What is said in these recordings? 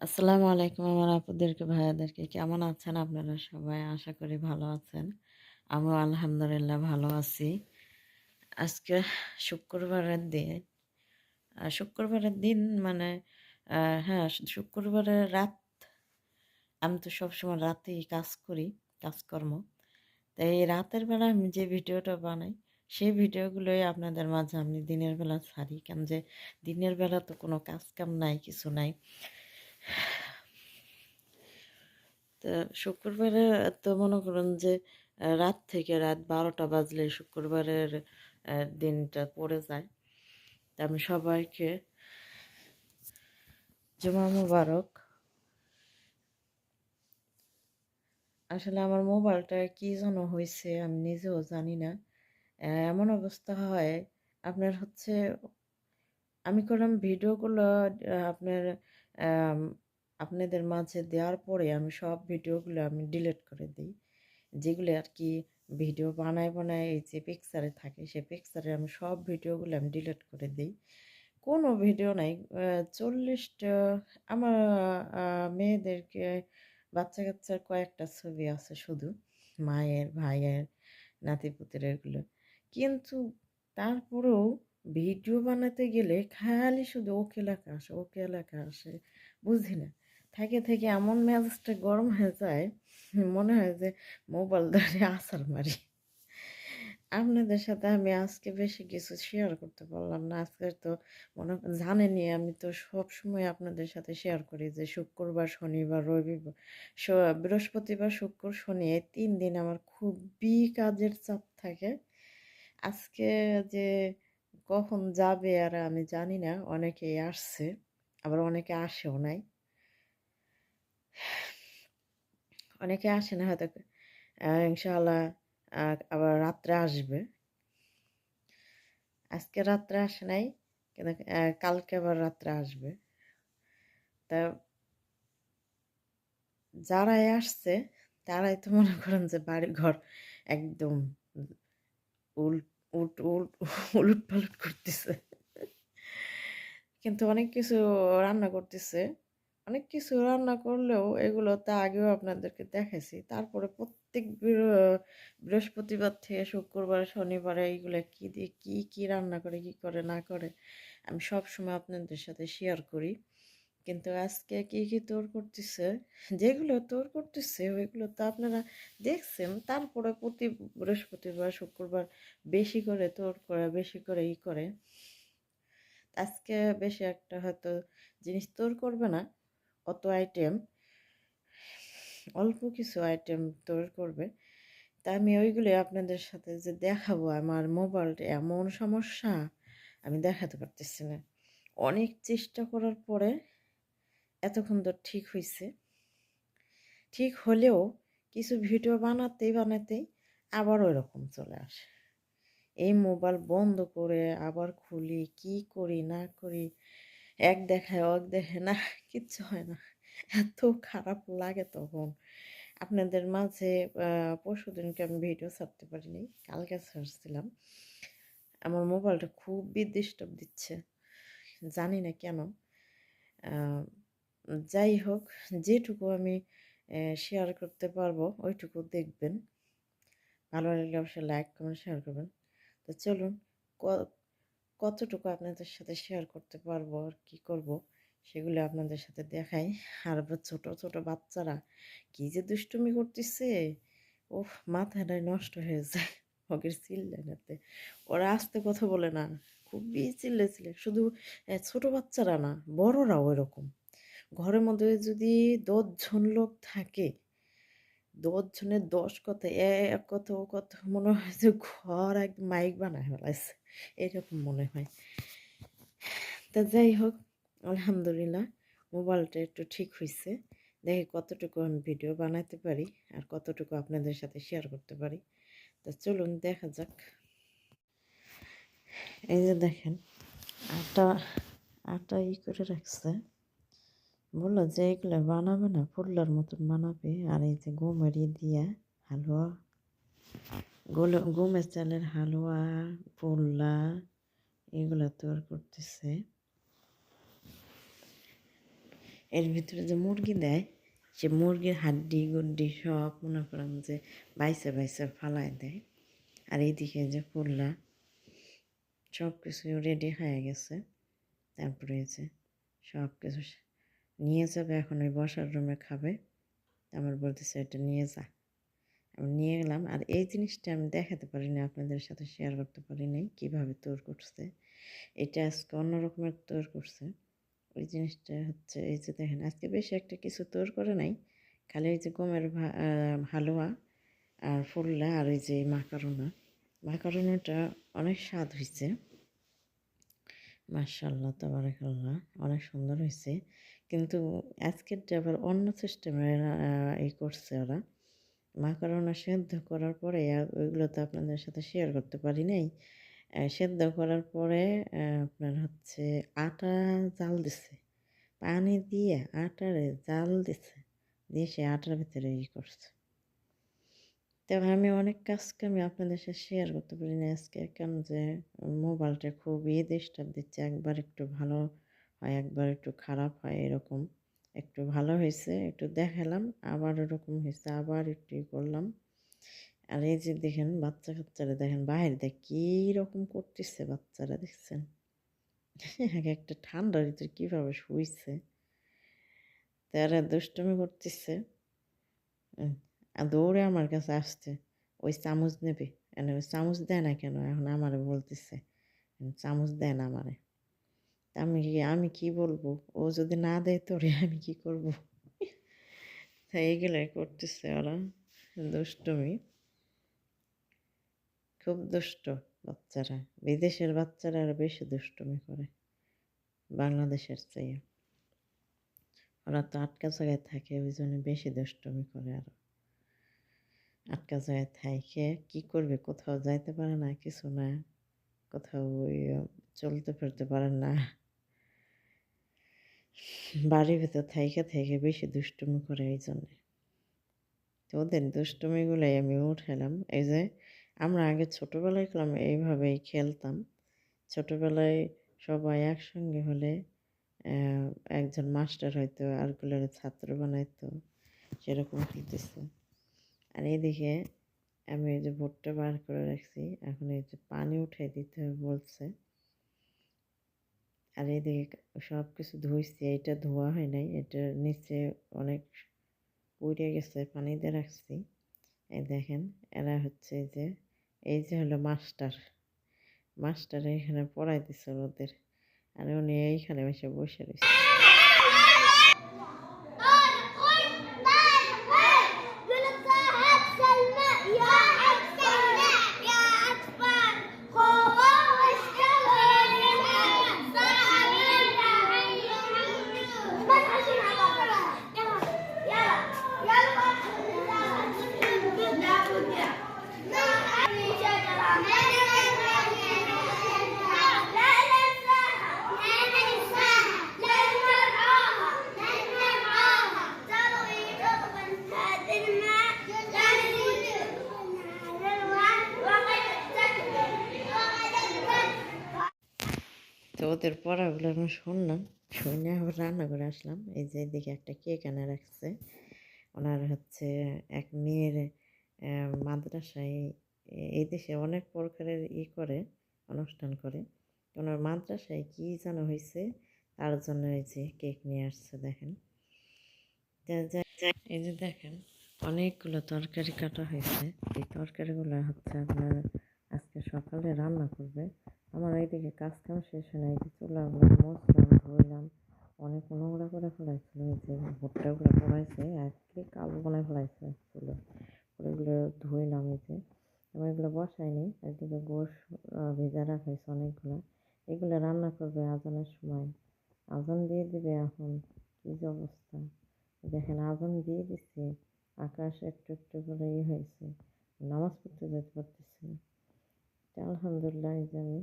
আসসালামু আলাইকুম আমার আপুদেরকে, ভাইয়াদেরকে। কেমন আছেন আপনারা সবাই? আশা করি ভালো আছেন। আমিও আলহামদুলিল্লাহ ভালো আছি। আজকে শুক্রবারের দিন। শুক্রবারের দিন মানে হ্যাঁ শুক্রবারের রাত, আমি তো সবসময় রাতেই কাজ করি, কাজকর্ম। তাই এই রাতের বেলা আমি যে ভিডিওটা বানাই, সেই ভিডিওগুলোই আপনাদের মাঝে আমি দিনের বেলা ছাড়ি। কেন যে দিনের বেলা তো কোনো কাজ কাম নাই, কিছু নাই। তো শুক্রবারে তো মনে করুন যে রাত থেকে রাত বারোটা বাজলে শুক্রবারের দিনটা পড়ে যায়। তা আমি সবাইকে জুমা মুবারক। আসলে আমার মোবাইলটা কি যেন হয়েছে আমি নিজেও জানি না। এমন অবস্থা হয়, আপনার হচ্ছে, আমি করলাম ভিডিওগুলো আপনার আপনাদের মাঝে দেওয়ার পরে আমি সব ভিডিওগুলো আমি ডিলিট করে দিই। যেগুলো আর কি ভিডিও বানায় বানায় এই যে পিকচারে থাকে সেই পিকচারে আমি সব ভিডিওগুলো আমি ডিলিট করে দিই। কোনো ভিডিও নাই চল্লিশটা আমার মেয়েদেরকে বাচ্চা কাচ্চার কয়েকটা ছবি আছে শুধু, মায়ের, ভাইয়ের, নাতিপুতির এগুলো। কিন্তু তারপরেও ভিডিও বানাতে গেলে খালি শুধু ওকে লেখা আসে, ওকে লেখা আসে, বুঝি না। থেকে থেকে এমন মেজাজটা গরম হয়ে যায় মনে হয় যে মোবাইল ধরে আসার মারি। আপনাদের সাথে আমি আজকে বেশি কিছু শেয়ার করতে পারলাম না। আজকে তো মনে জানেনই, আমি তো সব সময় আপনাদের সাথে শেয়ার করি যে শুক্রবার, শনিবার, রবিবার বৃহস্পতিবার, শুক্র, শনি, এই তিন দিন আমার খুবই কাজের চাপ থাকে। আজকে যে কখন যাবে আর আমি জানি না অনেকেই আসছে আবার অনেকে আসেও নাই। অনেকে আসে না হয়তো আহ, ইনশাআল্লাহ আবার রাত্রে আসবে। আজকে রাত্রে আসে নাই কিন্তু কালকে আবার রাত্রে আসবে। তা যারাই আসছে তারাই তো মনে করেন যে বাড়ির ঘর একদম উল্ট উল্ট পালট করতেছে। কিন্তু অনেক কিছু রান্না করতেছে। অনেক কিছু রান্না করলেও এগুলো তো আগেও আপনাদেরকে দেখাইছি। তারপরে প্রত্যেক বৃহ- বৃহস্পতিবার থেকে শুক্রবার, শনিবারে এইগুলো কী দিয়ে কী কী রান্না করে, কি করে, না করে, আমি সব সময় আপনাদের সাথে শেয়ার করি। কিন্তু আজকে কি কি তোর করতেছে? যেগুলো তোর করতেছে, ওইগুলো তো আপনারা দেখছেন। তারপরে প্রতি বৃহস্পতিবার, শুক্রবার বেশি করে তোর করে, বেশি করে ই করে। আজকে বেশি একটা হয়তো জিনিস তোর করবে না, অত আইটেম অল্প কিছু আইটেম তৈরি করবে। তা আমি ওইগুলি আপনাদের সাথে যে দেখাবো, আমার মোবাইলটা এমন সমস্যা, আমি দেখাতে পারতেছি না। অনেক চেষ্টা করার পরে এতক্ষণ তো ঠিক হয়েছে ঠিক হলেও কিছু ভিডিও বানাতেই বানাতেই আবার ওই রকম চলে আসে। এই মোবাইল বন্ধ করে আবার খুলি, কি করি, না করি, এক দেখায় এক দেখে না, কিচ্ছু হয় না। এত খারাপ লাগে তখন। আপনাদের মাঝে পরশু দিনকে আমি ভিডিও ছাড়তে পারিনি, কালকে ছাড়ছিলাম। আমার মোবাইলটা খুবই ডিস্টার্ব দিচ্ছে। জানি না কেন। যাই হোক, যেটুকু আমি শেয়ার করতে পারব, ওইটুকু দেখবেন। ভালো লাগলে অবশ্যই লাইক কমেন্ট শেয়ার করবেন। তো চলুন কতটুকু আপনাদের সাথে শেয়ার করতে পারব আর কী করব, সেগুলো আপনাদের সাথে দেখাই। আর ছোট ছোট বাচ্চারা কি যে দুষ্টুমি করতেছে ওহ মাথাটাই নষ্ট হয়ে যায়। ওকে চিল্লানাতে ওরা আস্তে কথা বলে না, খুবই চিল্লে চিল্লে শুধু ছোট বাচ্চারা না, বড়রাও এরকম। ঘরের মধ্যে যদি দশজন লোক থাকে দশ জনের দশ কথা, এক কথা, ও কথা মনে হয় যে ঘর এক মাইক বানায় ফেলাইছে। এরকম মনে হয়। তা যাই হোক, আলহামদুলিল্লাহ, মোবাইলটা একটু ঠিক হয়েছে দেখি কতটুকু আমি ভিডিও বানাতে পারি আর কতটুকু আপনাদের সাথে শেয়ার করতে পারি। তা চলুন দেখা যাক। এই যে দেখেন, আটা আটা ই করে রাখছে। বলল যে, এগুলো বানাবে না ফুল্লার মতন বানাবে। আর এই যে গমেরই দিয়া হালুয়া, গোল গমের চালের হালুয়া পোল্লা এগুলো তৈরি করতেছে। এর ভিতরে যে মুরগি দেয়, সে মুরগির হাড্ডি, গুড্ডি সব মনে করেন যে বাইসে বাইসে ফালাই দেয়। আর এইদিকে যে ফুললা সব কিছু রেডি হয়ে গেছে। তারপরে যে সব কিছু নিয়ে যাবে, এখন ওই বসার রুমে খাবে। আমার বলতেছে, এটা নিয়ে যা। আমি নিয়ে গেলাম। আর এই জিনিসটা আমি দেখাতে পারিনি, আপনাদের সাথে শেয়ার করতে পারি নাই কীভাবে তৈরি করছে। এটা আজকে অন্য রকমের তৈরি করছে। ওই জিনিসটা হচ্ছে, এই যে দেখেন, আজকে বেশি একটা কিছু তৈরি করে নাই। খালি ওই যে গমের হালুয়া আর ফুললা আর ওই যে মাকারোনা। মাকারোনাটা অনেক স্বাদ হয়েছে মার্শাল্লাহ তাবারাকাল্লাহ, অনেক সুন্দর হয়েছে কিন্তু আজকেরটা আবার অন্য সিস্টেমের এই করছে ওরা মাকারোনা সেদ্ধ করার পরে ওইগুলো তো আপনাদের সাথে শেয়ার করতে পারি নাই সেদ্ধ করার পরে আপনার হচ্ছে আটা জাল দিছে, পানি দিয়ে আটারে জাল দিছে, দিয়ে সে আটার ভিতরে ই করছে। তবে আমি অনেক কাজকে আমি আপনাদের সাথে শেয়ার করতে পারি না আজকে কেন যে মোবাইলটা খুবই ডিস্টার্ব দিচ্ছে, একবার একটু ভালো হয়, একবার একটু খারাপ হয় এরকম। একটু ভালো হয়েছে, একটু দেখালাম, আবার ওরকম হয়েছে, আবার একটু করলাম। আর এই যে দেখেন বাচ্চা কাচ্চারা, দেখেন বাইরে দেখ রকম করতেছে বাচ্চারা, দেখছেন? এক একটা ঠান্ডার ভিতরে কীভাবে শুইছে। তারা দুষ্টমি করতেছে। আর দৌড়ে আমার কাছে আসছে, ওই চামচ নেবে? ওই চামচ দেয় না কেন? এখন আমারে বলতেছে, চামচ দেয় না আমারে। আমি আমি কি বলব? ও যদি না দেয় তোরে আমি কি করব? তাই এইগুলাই করতেছে ওরা। দুষ্টমি। খুব দুষ্ট বাচ্চারা। বিদেশের বাচ্চারা আরও বেশি দুষ্টমি করে। বাংলাদেশের চেয়ে। ওরা তো আটকা জায়গায় থাকে, ওই জন্য বেশি দুষ্টমি করে আরও। আটকা জায়গায় থাকে। কি করবে? কোথাও যাইতে পারে না, কিছু না। কোথাও চলতে ফিরতে পারে না। বাড়ির ভিতর থাইকে থেকে বেশি দুষ্টুমি করে এই জন্যে। তো ওদের দুষ্টুমিগুলোই আমি উঠালাম এই যে আমরা আগে ছোটোবেলায় খেলাম, এইভাবেই খেলতাম। ছোটোবেলায় সবাই একসঙ্গে হলে একজন মাস্টার হয়তো আরগুলোর ছাত্র বানাইতো, সেরকম খেলতেছে। আর এইদিকে আমি এই যে ভুট্টা বার করে রাখছি, এখন এই যে পানি উঠাই দিতে বলছে। আর এদিকে সব কিছু ধুইছি, এটা ধোয়া হয় নাই এটার নিচে অনেক পুড়ে গেছে, পানি দিয়ে রাখছি। এই দেখেন, এরা হচ্ছে যে, এই যে হলো মাস্টার। মাস্টার এখানে পড়াই দিছে ওদের, আর উনি এইখানে এসে বসে রয়েছে তো ওদের পড়াগুলো আমি শুনলাম, শুনে আবার রান্না করে আসলাম। এই যে এদিকে একটা কেক এনে রাখছে। ওনার হচ্ছে এক মেয়ের মাদ্রাসায় এই দেশে অনেক প্রকারের ই করে, অনুষ্ঠান করে। ওনার মাদ্রাসায় কী যেন হয়েছে তার জন্য এই যে কেক নিয়ে আসছে, দেখেন। এই যে দেখেন, অনেকগুলো তরকারি কাটা হয়েছে এই তরকারিগুলো হচ্ছে আপনার আজকে সকালে রান্না করবে। আমার এইদিকে কাজ কাম শেষ হয় না, এই যে চুলাগুলো মশলাম ধুইলাম। অনেক নোংরা করে ফেলাইছিল, এই যে ভুট্টাগুলো পড়াইছে, একে কালো বানায় ফেলাইছে চুলো। ওগুলো ধুইলাম এই যে। আমি এগুলো বসাইনি একদিকে গোশ ভেজা রাখাইছে অনেকগুলো। এগুলো রান্না করবে আজানের সময়। আজান দিয়ে দিবে এখন, কী যে অবস্থা। দেখেন আজান দিয়ে দিচ্ছে আকাশ একটু একটু করে ইয়ে হয়েছে, নামাজ পড়তে যেতে পারতেছি আলহামদুলিল্লাহ, এই যে আমি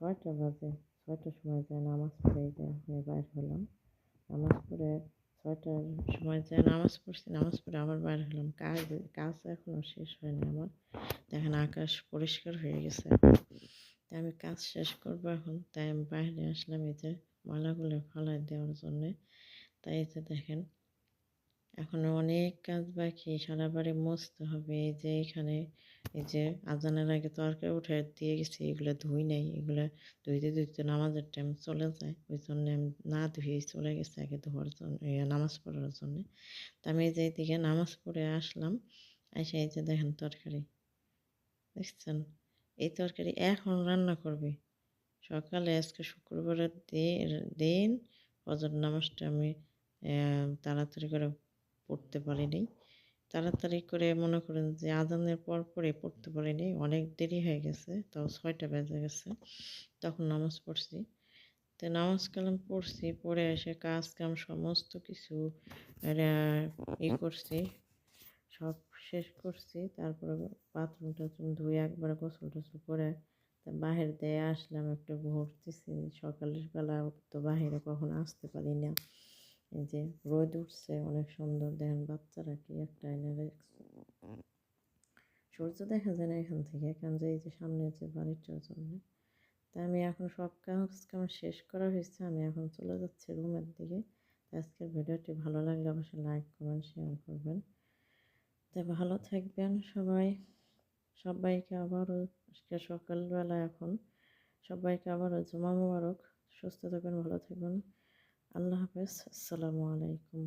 ছয়টা বাজে, ছয়টার সময় যায় নামাজ পড়ে এই যে এখন বাইর হলাম। নামাজ পড়ে ছয়টার সময় যায় নামাজ পড়ছি, নামাজ পড়ে আবার বাইর হলাম। কাজ কাজ এখনও শেষ হয়নি আমার। দেখেন আকাশ পরিষ্কার হয়ে গেছে। তাই আমি কাজ শেষ করব এখন। তাই আমি বাইরে আসলাম এই যে ময়লাগুলো ফালাই দেওয়ার জন্যে। তাই তো দেখেন এখনও অনেক কাজ বাকি, সারা বাড়ি মুছতে হবে, এই যে এখানে, এই যে আজানের আগে তরকারি উঠে দিয়ে গেছি, এগুলো ধুই নাই, এগুলো ধুইতে ধুইতে নামাজের টাইম চলে যায়, ওই জন্য আমি না ধুয়ে চলে গেছে আগে ধোয়ার জন্য নামাজ পড়ার জন্য। তা আমি যে এদিকে নামাজ পড়ে আসলাম, এসে এই যে দেখেন তরকারি, দেখছেন? এই তরকারি এখন রান্না করবে। সকালে আজকে শুক্রবারের দিন ফজর নামাজটা আমি তাড়াতাড়ি করে পড়তে পারিনি। তাড়াতাড়ি করে মনে করেন যে আজানের পর পরে পড়তে পারিনি। অনেক দেরি হয়ে গেছে, তাও ছয়টা বেজে গেছে। তখন নামাজ পড়ছি। তো নামাজ কালাম পড়ছি, পড়ে এসে কাজ কাম সমস্ত কিছু ই করছি, সব শেষ করছি। তারপরে বাথরুম টাথরুম ধুয়ে একবারে গোসল টোসল করে বাহির দিয়ে আসলাম একটু ঘুরতেছি সকালের বেলা তো বাহিরে কখনো আসতে পারি না। এই যে রোদ উঠছে, অনেক সুন্দর দেখেন বাচ্চারা কি একটা সূর্য দেখা যায় না এখান থেকে এখান যে এই যে সামনে যে বাড়িটার জন্য। তা আমি এখন সব কাজ কাম শেষ করা হয়েছে, আমি এখন চলে যাচ্ছি রুমের দিকে। আজকের ভিডিওটি ভালো লাগলে অবশ্যই লাইক কমেন্ট শেয়ার করবেন। তো ভালো থাকবেন সবাই। সবাইকে আবারও আজকে সকালবেলা এখন সবাইকে আবারও জমা মোবারক। সুস্থ থাকবেন, ভালো থাকবেন। আল্লাহ হাফেজ আসসালামু আলাইকুম